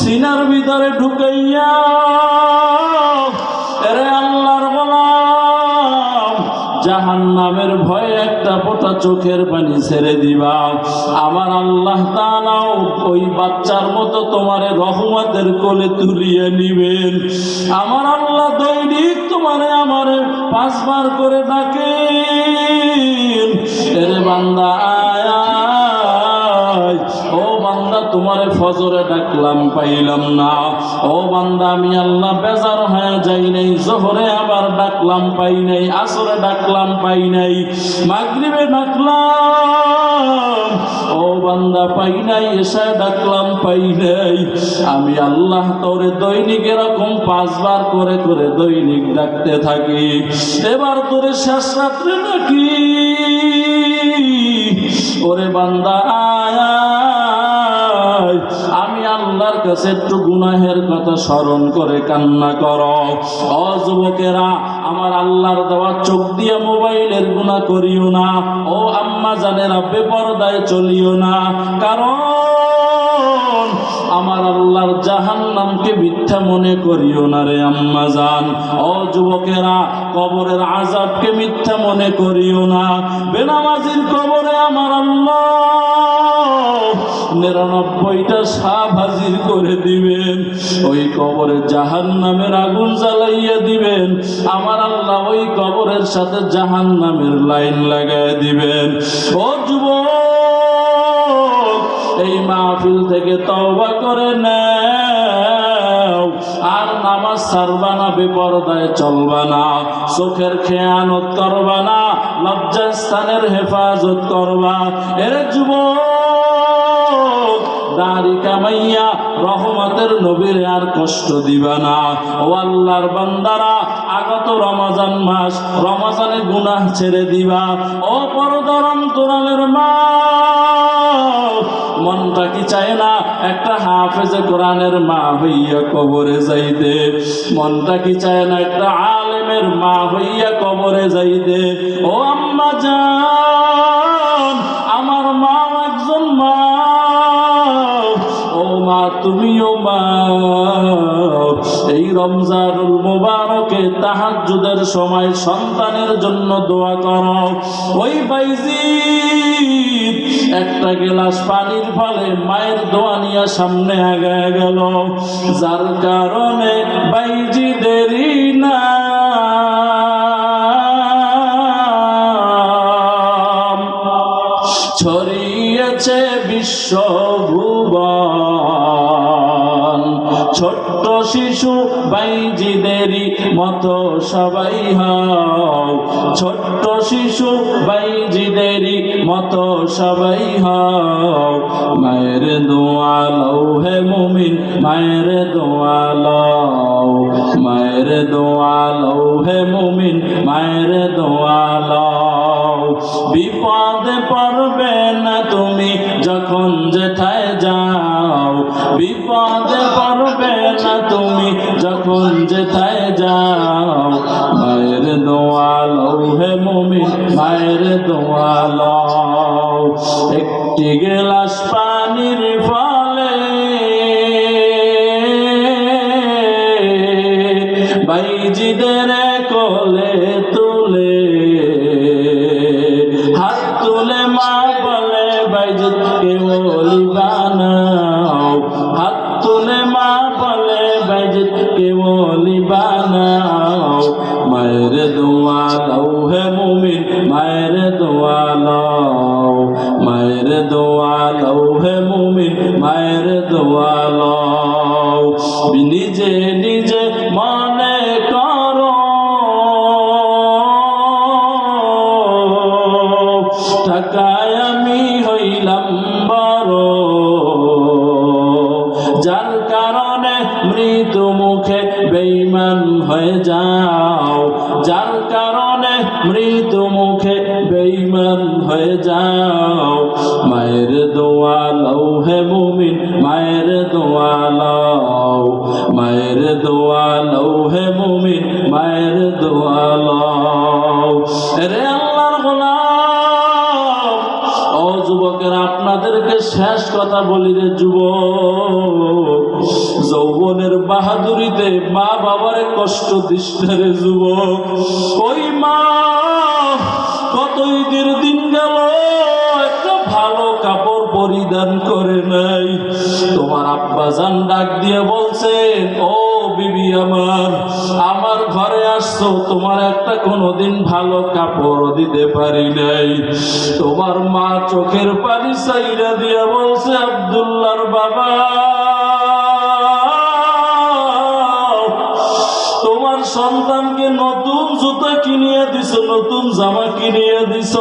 সিনার ভিতরে ঢুকাইয়া, এরে আল্লাহর গোলাম জাহান নামের ভয়ে একটা ফোঁটা চোখের পানি ছেড়ে দিবা। আমার আল্লাহ তাআলাও ওই বাচ্চার মতো তোমারে রহমতের কোলে তুলিয়ে নিবেন। আমার আল্লাহ দৈনিক তোমারে আমারে পাঁচবার করে ডাকেন। এরে বান্দা তোমারে ফজরে ডাকলাম পাইলাম না। ও বান্দা, আমি আল্লাহ বেজার হয়ে যাই নাই, জোহরে আবার ডাকলাম, পাই নাই, আসরে ডাকলাম, পাই নাই, মাগরিবে ডাকলাম। ও বান্দা, পাই নাই, এসে ডাকলাম, পাই নাই। আমি আল্লাহ তোরে দৈনিক এরকম পাঁচবার করে করে দৈনিক ডাকতে থাকি। এবার তোরে শেষ রাত্রে নাকি ওরে বান্দা আয়। কাছে একটু গুনাহের কথা স্মরণ করে কান্না কর। যুবকেরা, আমার আল্লাহর দেওয়া চোখ দিয়ে মোবাইলের গুনাহ করিও না। ও আম্মা জানেরা, বেপরদায় চলিও না। কারণ আমার আল্লাহর মিথ্যা মনে করিও না রে আম্মা জান। ও যুবকেরা, কবরের আজাবকে মিথ্যা মনে করিও না। বেনামাজির কবরে আমার আল্লাহ নিরানব্বইটা সাপ হাজির করে দিবেন। ওই কবরে জাহান নামের আগুন জ্বালাইয়া দিবেন। আমার আল্লাহ ওই কবরের সাথে জাহান নামের লাইন লাগাই দিবেন। ও যুবক, এই মাহফিল থেকে তওবা করে নাও। আর নামাজ ছাড়বা না, বেপরদায় চলবা না। চোখের খেয়ানত করবা না, লজ্জাস্থানের হেফাজত করবা। এর যুবক দাড়ি রহমতের নবীর আর কষ্ট দিবা না। ও আল্লাহর বান্দারা, আগত মাস ছেড়ে দিবা। ও পরদর অন্তরালের মা, মনটা কি চায় না একটা হাফেজে কোরআনের মা হইয়া কবরে যাইতে? মনটা কি চায় না একটা আলেমের মা হইয়া কবরে যাইতে? ও আম্মা জান তুমিও মা এই রমজানুল মুবারকে তাহাজ্জুদের সময় সন্তানের জন্য দোয়া করো। ওই বাইজি একটা গেলাস পানির ফলে মায়ের দোয়া নিয়ে সামনে আগায় গেল। যার কারণে বাইজি দেরি না ছড়িয়েছে বিশ্বভুবন। ছোট্ট শিশু বাইজিদেরই মতো সবাই হও। ছোট্ট শিশু বাইজিদেরই মতো সবাই হও। মায়ের দোয়ালও হে মুমিন, মায়ের দোয়ালও মায়ের দোয়ালও হে মুমিন, মায়ের দোয়ালও বিপদে পড়বে না তুমি যখন যেথায় যাও। বিপদে পড়বে না তুমি, যখন যেথায় যাও। মায়ের দোয়ালো হে মুমিন মায়ের দোয়ালো। একটি গেলাস পানির ফলে কষ্ট যুবক। ওই মা, কতই দিন গেল, একটা ভালো কাপড় পরিধান করে নাই। তোমার আব্বা জান ডাক দিয়ে বলছেন, ও বিবি আমার আমার ঘরে আসছো, তোমার একটা কোনোদিন ভালো কাপড় দিতে পারি নাই। তোমার মা চোখের পানি সাইরা দিয়ে বলছে, আব্দুল্লাহর বাবা সন্তানকে নতুন জুতা কিনিয়ে দিছ, নতুন জামা কিনিয়ে দিছ।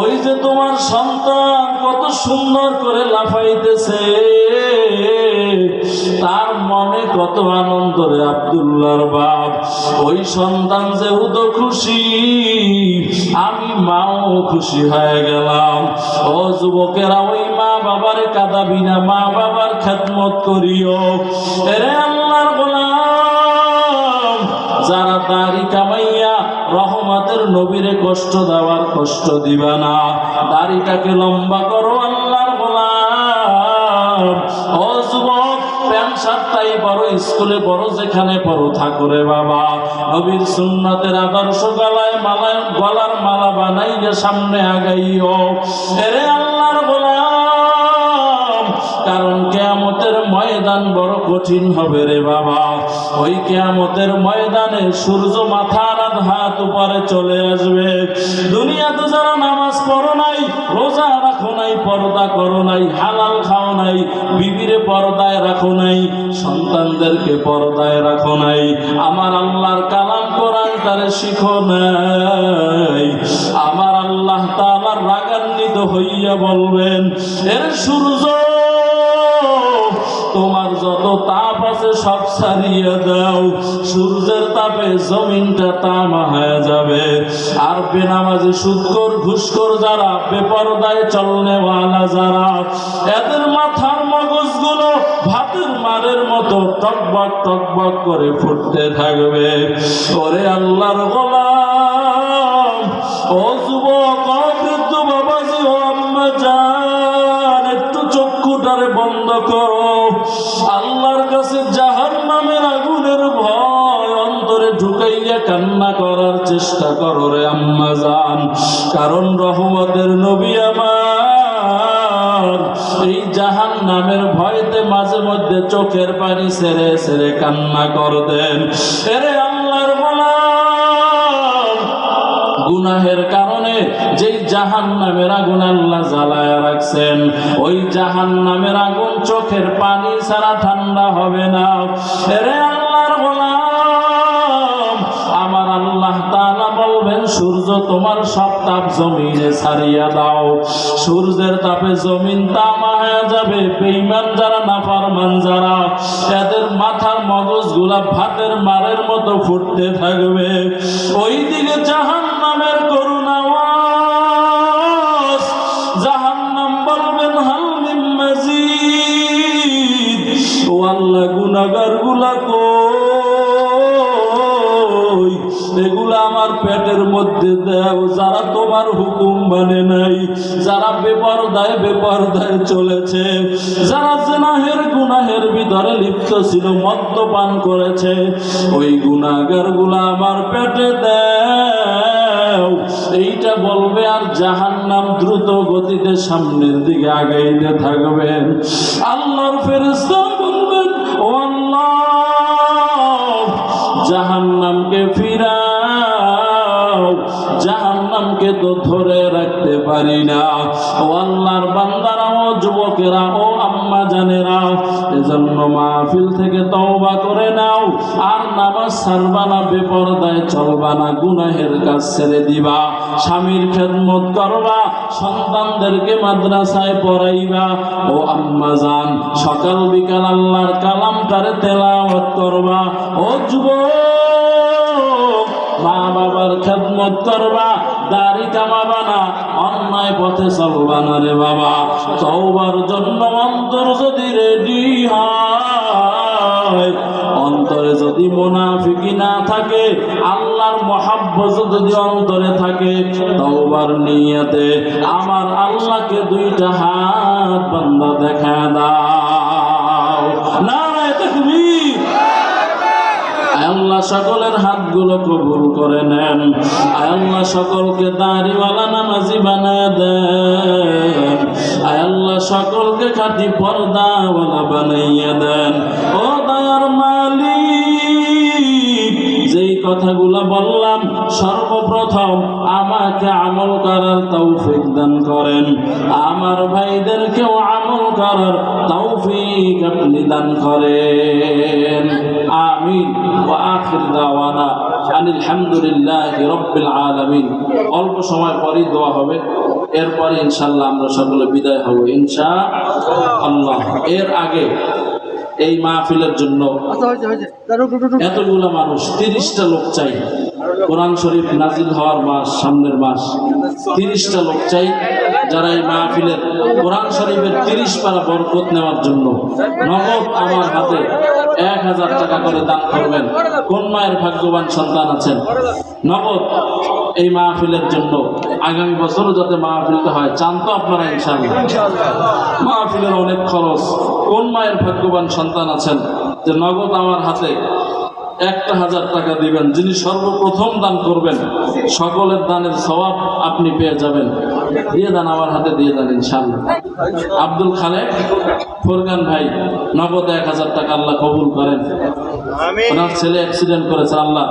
ওই যে তোমার সন্তান কত সুন্দর করে লাফাইতেছে। তার মনে কত আনন্দ রে আব্দুল্লাহর বাপ। ওই সন্তান যে যেহেতু খুশি, আমি মাও খুশি হয়ে গেলাম। ও যুবকেরা, ওই মা বাবার কাঁদাবি না, মা বাবার খেদমত করিও। এরে আল্লাহর যারা দাড়ি কামাইয়া রহমতের নবীরে কষ্ট দেওয়ার কষ্ট দিবা না। দাড়িটাকে লম্বা করো আল্লাহর গোলাম। ও যুবক, প্যান্ট শার্টটাই বড় স্কুলে বড় যেখানে বড় ঠাকুরে বাবা। নবীর সুন্নতের আদর্শ গলায় মালায় গলার মালা বানাইয়া সামনে আগাইও। এরে আল্লাহর গোলাম, কারণ ময়দান বড় কঠিন হবে রে বাবা। ওই কেয়ামতের ময়দানে সূর্য মাথার হাত উপরে চলে আসবে। দুনিয়াতে যারা নামাজ পড়ো নাই, রোজা রাখো নাই, পর্দা করো নাই, হালাল খাও নাই, বিবিরে পর্দায় রাখো নাই, সন্তানদেরকে পর্দায় রাখো নাই। আমার আল্লাহর কালাম কোরআন তারে শিখো নাই। আমার আল্লাহ তা আমার রাগান্বিত হইয়া বলবেন, এর সূর্য তাপ আছে, সব সারিয়ে দাও। সূর্যের তাপে জমিনটা তামা হয়ে যাবে। আর বেনামাজি সুদকর ঘুষকর যারা, বেপরদায় চলনেওয়ালা যারা, এদের মাথার মগজগুলো ভাতের মারের মতো টকবক টকবক করে ফুটতে থাকবে। ওরে আল্লাহর গোলাম, ও যুবক, ও বৃদ্ধ বাবাজি, ও আম্মা জান, একটু চক্ষুটারে বন্ধ করো। কান্না করার চেষ্টা করো রে আম্মা জান। কারণ রহমতের নবী আমার। এই জাহান নামের ভয়তে মাঝে মধ্যে চোখের পানি ছেড়ে ছেড়ে কান্না করতেন। এরে আল্লাহর গুনাহের কারণে যেই জাহান নামের আগুন আল্লাহ জ্বালায় রাখছেন, ওই জাহান নামের আগুন চোখের পানি ছাড়া ঠান্ডা হবে না। এরে আল্লাহর আমার আল্লাহ তাআলা বলবেন, সূর্য তোমার সব তাপ জমিনে দাও। সূর্যের তাপে জমিন তামা হয়ে যাবে। বেঈমান যারা নাফরমান যারা, এদের মাথার মগজগুলা ভাতের মারের মতো ফুটতে থাকবে। ওই দিকে জাহান নামের বেপরদায় চলেছে। যারা জেনাহের গুনাহের ভিতরে লিপ্ত ছিল, মদ্যপান করেছে, ওই গুনাহগারগুলা আমার পেটে এইটা বলবে, আর জাহান্নাম দ্রুত গতিতে সামনের দিকে আগাইতে থাকবেন আল্লাহর ফেরেশতা বলবেন, ও আল্লাহ, জাহান্নামকে ফিরাও। জাহান্নামকে তো ধরে রাখতে পারি না। ও আল্লাহর বান্দারা, ও যুবকেরা, ও আম্মা জানেরা, এজন্য মাহফিল থেকে তওবা করে নাও। আর নামাজ না চলবা না, গুনাহের কাজ ছেড়ে দিবা। স্বামীর খেদমত করবা, সন্তানদেরকে মাদ্রাসায় পড়াইবা। ও আম্মা জান, সকাল বিকাল আল্লাহর কালামটারে তেলাওয়াত করবা। ও যুবক! মা বাবার খেদমত করবা, দাড়ি কামাবা না অন্যায় পথে চলবা না রে বাবা। চৌবার জন্য অন্তর যদি রেডি হয়, অন্তরে যদি মোনাফিকি না থাকে, আল্লাহর মহাব্বত যদি অন্তরে থাকে, তওবার নিয়তে আমার আল্লাহকে দুইটা হাত বান্দা দেখা দাও। আল্লাহ সকলের হাতগুলো কবুল করে নেন। আয় আল্লাহ সকলকে দাঁড়িওয়ালা নামাজি বানায় দেন। আয় আল্লাহ সকলকে খাটি পর্দাওয়ালা বানাইয়া দেন। ও দয়ার মালিক, যেই কথাগুলো বললাম সর্বপ্রথম আমাকে আমল করার তৌফিক দান করেন। আমার ভাইদেরকেও আমল করার তৌফিক আপনি দান করেন। আমিন। আখির দাওয়ানা আনিল হামদুলিল্লাহ রব্বিল আলামিন। অল্প সময় পরেই দোয়া হবে। এরপরে ইনশাল্লাহ আমরা সকলে বিদায় হব ইনশা আল্লাহ। এর আগে এই মাহফিলের জন্য আচ্ছা এতগুলো মানুষ তিরিশটা লোক চাই। কোরআন শরীফ নাজিল হওয়ার মাস সামনের মাস। তিরিশটা লোক চাই যারা এই মাহফিলের কোরআন শরীফের তিরিশ পারা বরকত নেওয়ার জন্য নগদ আমার হাতে এক হাজার টাকা করে দান করবেন। কোন মায়ের ভাগ্যবান সন্তান আছেন? নগদ এই মাহফিলের জন্য আগামী বছরও যাতে মাহফিলটা হয় চান তো আপনারা ইনশাআল্লাহ। মাহফিলের অনেক খরচ। কোন মায়ের ভাগ্যবান সন্তান আছেন যে নগদ আমার হাতে একটা হাজার টাকা দিবেন যিনি সর্বপ্রথম দান করবেন সকলের দানের সবাব আপনি পেয়ে যাবেন। দিয়ে দেন আমার হাতে দিয়ে দেন ইনশাল্লাহ আব্দুল খালেক ফোরগান ভাই নগদ এক হাজার টাকা আল্লাহ কবুল করেন। ওনার ছেলে অ্যাক্সিডেন্ট করেছে আল্লাহ